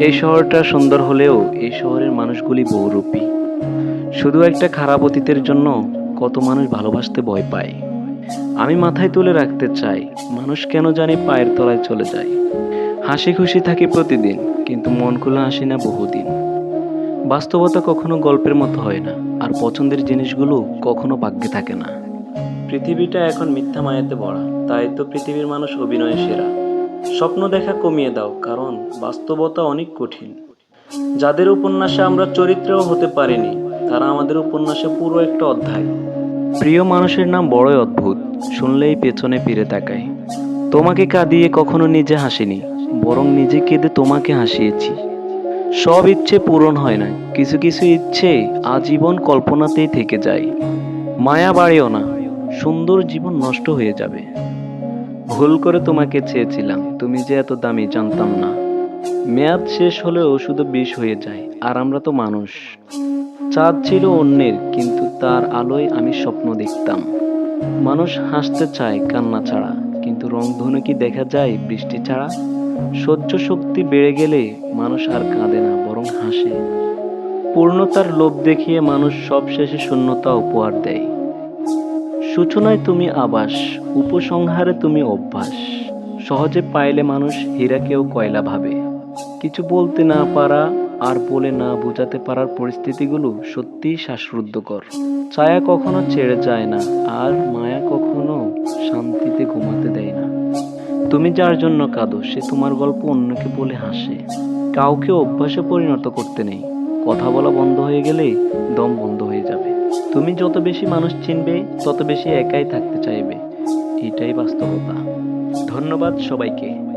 এই শহরটা সুন্দর হলেও এই শহরের মানুষগুলি বহুরূপী। শুধু একটা খারাপ অতীতের জন্য কত মানুষ ভালোবাসতে ভয় পায়। আমি মাথায় তুলে রাখতে চাই, মানুষ কেন জানি পায়ের তলায় চলে যায়। হাসি খুশি থাকি প্রতিদিন, কিন্তু মন খোলা হাসি না বহুদিন। বাস্তবতা কখনো গল্পের মতো হয় না, আর পছন্দের জিনিসগুলো কখনো ভাগ্যে থাকে না। পৃথিবীটা এখন মিথ্যা মায়াতে ভরা, তাই তো পৃথিবীর মানুষ অভিনয়ে সেরা স্বপ্ন দেখা কমিয়ে দাও, কারণ বাস্তবতা অনেক কঠিন। যাদের উপন্যাসে আমরা চরিত্রেও হতে পারিনি, তারা আমাদের উপন্যাসে পুরো একটা অধ্যায়। প্রিয় মানুষের নাম বড়ই অদ্ভুত, শুনলেই পেছনে ফিরে তাকাই। তোমাকে কাঁদিয়ে কখনো নিজে হাসিনি, বরং নিজে কেঁদে তোমাকে হাসিয়েছি। সব ইচ্ছে পূরণ হয় না, কিছু কিছু ইচ্ছে আজীবন কল্পনাতেই থেকে যায়। মায়া বাড়িও না, সুন্দর জীবন নষ্ট হয়ে যাবে। ভুল করে তোমাকে চেয়েছিলাম, তুমি যে এত দামি জানতাম না। মেয়াদ শেষ হলেও শুধু বিষ হয়ে যায়, আর আমরা তো মানুষ। চাঁদ ছিল অন্যের, কিন্তু তার আলোয় আমি স্বপ্ন দেখতাম। মানুষ হাসতে চায় কান্না ছাড়া, কিন্তু রংধনু কি দেখা যায় বৃষ্টি ছাড়া? সহ্য শক্তি বেড়ে গেলে মানুষ আর কাঁদে না, বরং হাসে। পূর্ণতার লোভ দেখিয়ে মানুষ সব শেষে শূন্যতা উপহার দেয়। সূচনায় তুমি আবাস, উপসংহারে তুমি অভ্যাস। সহজে পাইলে মানুষ হীরাকেও কয়লা ভাবে। কিছু বলতে না পারা আর বলে না বোঝাতে পারার পরিস্থিতিগুলো সত্যিই শ্বাসরুদ্ধকর। ছায়া কখনো ছেড়ে যায় না আর মায়া কখনো শান্তিতে ঘুমাতে দেয় না। তুমি যার জন্য কাঁদো, সে তোমার গল্প অন্যকে বলে হাসে। কাউকে অভ্যাসে পরিণত করতে নেই। কথা বলা বন্ধ হয়ে গেলে দম বন্ধ তুমি যত বেশি মানুষ চিনবে তত বেশি একাই থাকতে চাইবে। এটাই বাস্তবতা। ধন্যবাদ সবাইকে।